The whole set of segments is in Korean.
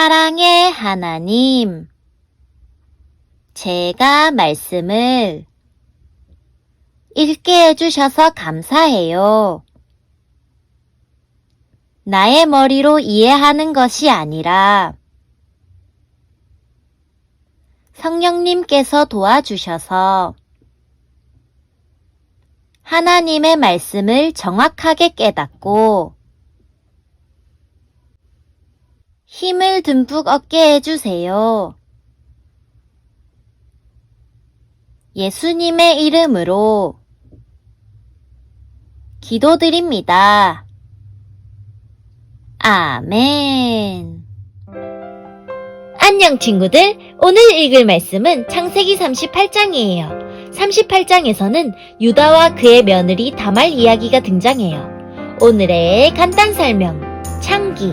사랑의 하나님, 제가 말씀을 읽게 해주셔서 감사해요. 나의 머리로 이해하는 것이 아니라 성령님께서 도와주셔서 하나님의 말씀을 정확하게 깨닫고 힘을 듬뿍 얻게 해주세요. 예수님의 이름으로 기도드립니다. 아멘. 안녕 친구들. 오늘 읽을 말씀은 창세기 38장이에요. 38장에서는 유다와 그의 며느리 다말 이야기가 등장해요. 오늘의 간단 설명. 창기.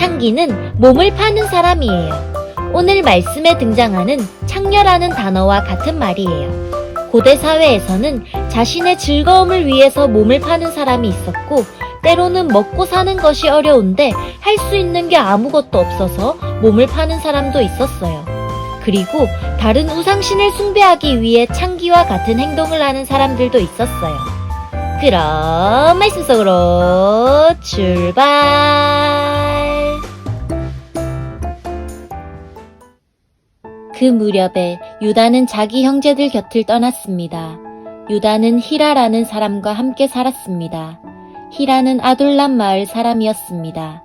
창기는 몸을 파는 사람이에요. 오늘 말씀에 등장하는 창녀라는 단어와 같은 말이에요. 고대 사회에서는 자신의 즐거움을 위해서 몸을 파는 사람이 있었고, 때로는 먹고 사는 것이 어려운데 할 수 있는 게 아무것도 없어서 몸을 파는 사람도 있었어요. 그리고 다른 우상신을 숭배하기 위해 창기와 같은 행동을 하는 사람들도 있었어요. 그럼 말씀 속으로 출발! 그 무렵에 유다는 자기 형제들 곁을 떠났습니다. 유다는 히라라는 사람과 함께 살았습니다. 히라는 아둘람 마을 사람이었습니다.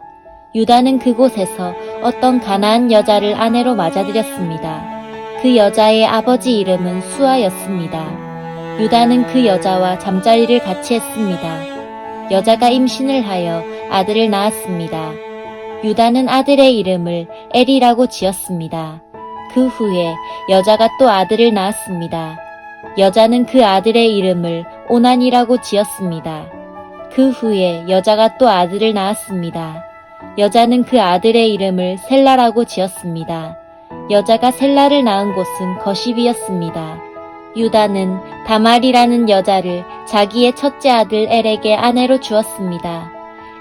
유다는 그곳에서 어떤 가나안 여자를 아내로 맞아들였습니다. 그 여자의 아버지 이름은 수아였습니다. 유다는 그 여자와 잠자리를 같이 했습니다. 여자가 임신을 하여 아들을 낳았습니다. 유다는 아들의 이름을 엘이라고 지었습니다. 그 후에 여자가 또 아들을 낳았습니다. 여자는 그 아들의 이름을 오난이라고 지었습니다. 그 후에 여자가 또 아들을 낳았습니다. 여자는 그 아들의 이름을 셀라라고 지었습니다. 여자가 셀라를 낳은 곳은 거십이었습니다. 유다는 다말이라는 여자를 자기의 첫째 아들 엘에게 아내로 주었습니다.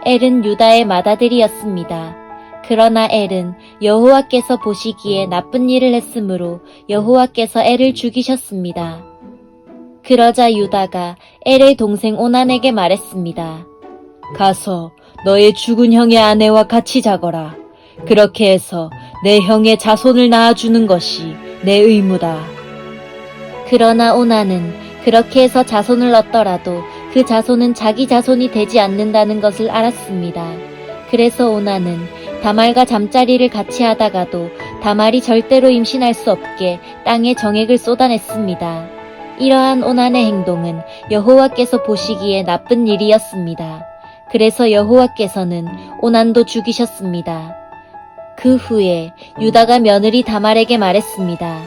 엘은 유다의 맏아들이었습니다. 그러나 엘은 여호와께서 보시기에 나쁜 일을 했으므로 여호와께서 엘을 죽이셨습니다. 그러자 유다가 엘의 동생 오난에게 말했습니다. 가서 너의 죽은 형의 아내와 같이 자거라. 그렇게 해서 내 형의 자손을 낳아주는 것이 내 의무다. 그러나 오나는 그렇게 해서 자손을 얻더라도 그 자손은 자기 자손이 되지 않는다는 것을 알았습니다. 그래서 오나는 다말과 잠자리를 같이 하다가도 다말이 절대로 임신할 수 없게 땅에 정액을 쏟아냈습니다. 이러한 오난의 행동은 여호와께서 보시기에 나쁜 일이었습니다. 그래서 여호와께서는 오난도 죽이셨습니다. 그 후에 유다가 며느리 다말에게 말했습니다.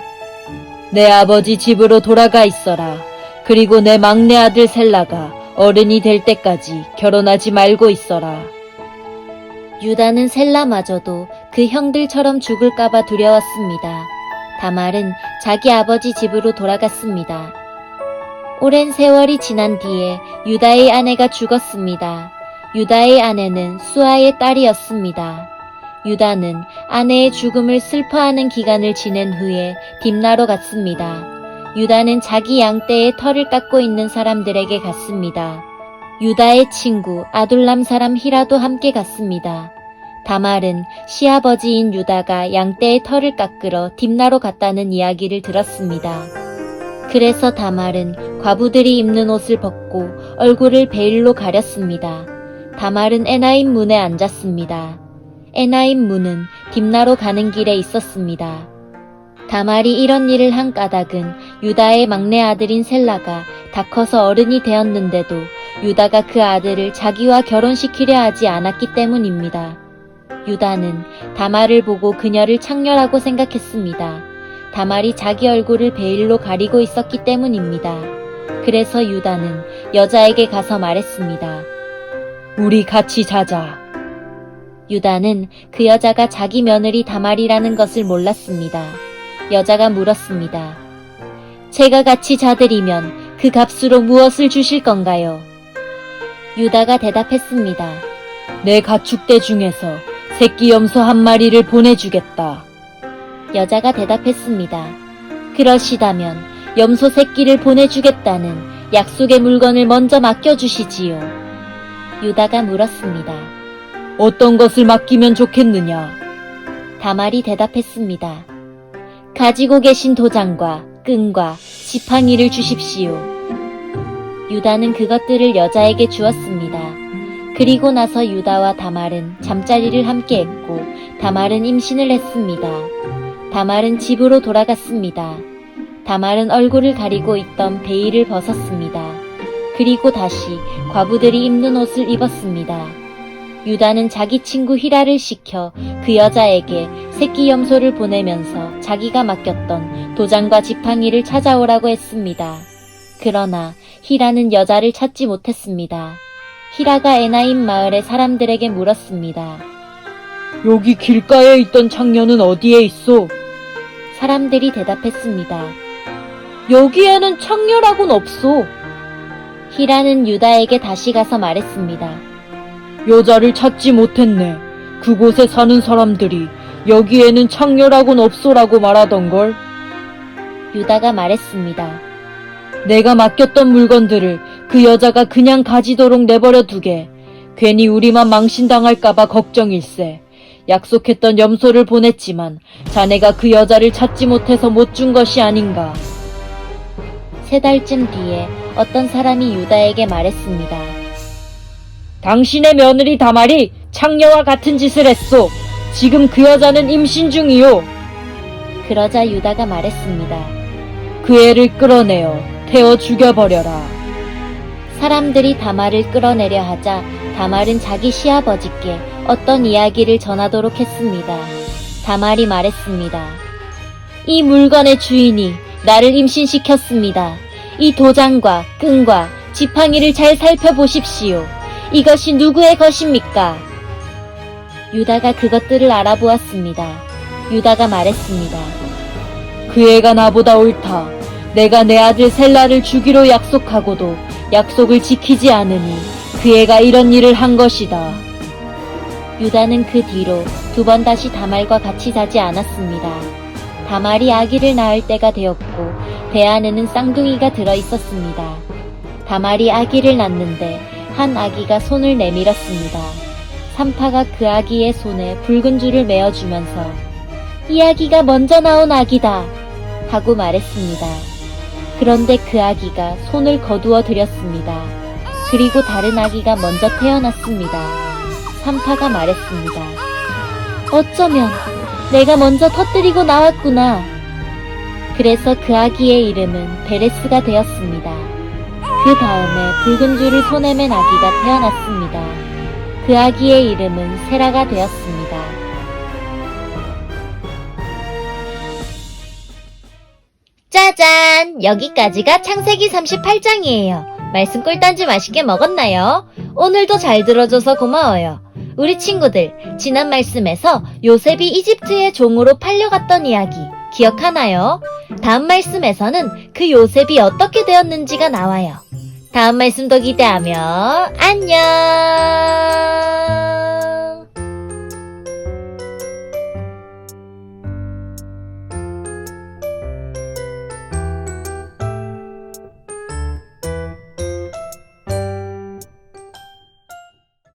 내 아버지 집으로 돌아가 있어라. 그리고 내 막내 아들 셀라가 어른이 될 때까지 결혼하지 말고 있어라. 유다는 셀라마저도 그 형들처럼 죽을까봐 두려웠습니다. 다말은 자기 아버지 집으로 돌아갔습니다. 오랜 세월이 지난 뒤에 유다의 아내가 죽었습니다. 유다의 아내는 수아의 딸이었습니다. 유다는 아내의 죽음을 슬퍼하는 기간을 지낸 후에 딥나로 갔습니다. 유다는 자기 양떼의 털을 깎고 있는 사람들에게 갔습니다. 유다의 친구 아둘람 사람 히라도 함께 갔습니다. 다말은 시아버지인 유다가 양떼의 털을 깎으러 딥나로 갔다는 이야기를 들었습니다. 그래서 다말은 과부들이 입는 옷을 벗고 얼굴을 베일로 가렸습니다. 다말은 에나임 문에 앉았습니다. 에나임 문은 딥나로 가는 길에 있었습니다. 다말이 이런 일을 한 까닭은 유다의 막내 아들인 셀라가 다 커서 어른이 되었는데도 유다가 그 아들을 자기와 결혼시키려 하지 않았기 때문입니다. 유다는 다말을 보고 그녀를 창녀라고 생각했습니다. 다말이 자기 얼굴을 베일로 가리고 있었기 때문입니다. 그래서 유다는 여자에게 가서 말했습니다. 우리 같이 자자. 유다는 그 여자가 자기 며느리 다말이라는 것을 몰랐습니다. 여자가 물었습니다. 제가 같이 자들이면 그 값으로 무엇을 주실 건가요? 유다가 대답했습니다. 내 가축대 중에서 새끼 염소 한 마리를 보내주겠다. 여자가 대답했습니다. 그러시다면 염소 새끼를 보내주겠다는 약속의 물건을 먼저 맡겨주시지요. 유다가 물었습니다. 어떤 것을 맡기면 좋겠느냐? 다말이 대답했습니다. 가지고 계신 도장과 끈과 지팡이를 주십시오. 유다는 그것들을 여자에게 주었습니다. 그리고 나서 유다와 다말은 잠자리를 함께 했고 다말은 임신을 했습니다. 다말은 집으로 돌아갔습니다. 다말은 얼굴을 가리고 있던 베일을 벗었습니다. 그리고 다시 과부들이 입는 옷을 입었습니다. 유다는 자기 친구 히라를 시켜 그 여자에게 새끼 염소를 보내면서 자기가 맡겼던 도장과 지팡이를 찾아오라고 했습니다. 그러나 히라는 여자를 찾지 못했습니다. 히라가 에나임 마을의 사람들에게 물었습니다. 여기 길가에 있던 창녀는 어디에 있어? 사람들이 대답했습니다. 여기에는 창녀라곤 없소. 히라는 유다에게 다시 가서 말했습니다. 여자를 찾지 못했네. 그곳에 사는 사람들이 여기에는 창녀라곤 없소라고 말하던걸. 유다가 말했습니다. 내가 맡겼던 물건들을 그 여자가 그냥 가지도록 내버려 두게. 괜히 우리만 망신당할까봐 걱정일세. 약속했던 염소를 보냈지만 자네가 그 여자를 찾지 못해서 못 준 것이 아닌가. 세 달쯤 뒤에 어떤 사람이 유다에게 말했습니다. 당신의 며느리 다말이 창녀와 같은 짓을 했소. 지금 그 여자는 임신 중이요. 그러자 유다가 말했습니다. 그 애를 끌어내어 태워 죽여버려라. 사람들이 다말을 끌어내려 하자 다말은 자기 시아버지께 어떤 이야기를 전하도록 했습니다. 다말이 말했습니다. 이 물건의 주인이 나를 임신시켰습니다. 이 도장과 끈과 지팡이를 잘 살펴보십시오. 이것이 누구의 것입니까? 유다가 그것들을 알아보았습니다. 유다가 말했습니다. 그 애가 나보다 옳다. 내가 내 아들 셀라를 주기로 약속하고도 약속을 지키지 않으니 그 애가 이런 일을 한 것이다. 유다는 그 뒤로 두 번 다시 다말과 같이 자지 않았습니다. 다말이 아기를 낳을 때가 되었고 배 안에는 쌍둥이가 들어 있었습니다. 다말이 아기를 낳는데 한 아기가 손을 내밀었습니다. 산파가 그 아기의 손에 붉은 줄을 메어주면서 이 아기가 먼저 나온 아기다 하고 말했습니다. 그런데 그 아기가 손을 거두어 들였습니다. 그리고 다른 아기가 먼저 태어났습니다. 산파가 말했습니다. 어쩌면 내가 먼저 터뜨리고 나왔구나. 그래서 그 아기의 이름은 베레스가 되었습니다. 그 다음에 붉은 줄을 손에 맨 아기가 태어났습니다. 그 아기의 이름은 세라가 되었습니다. 짜잔! 여기까지가 창세기 38장이에요. 말씀 꿀단지 맛있게 먹었나요? 오늘도 잘 들어줘서 고마워요. 우리 친구들, 지난 말씀에서 요셉이 이집트의 종으로 팔려갔던 이야기 기억하나요? 다음 말씀에서는 그 요셉이 어떻게 되었는지가 나와요. 다음 말씀도 기대하며 안녕!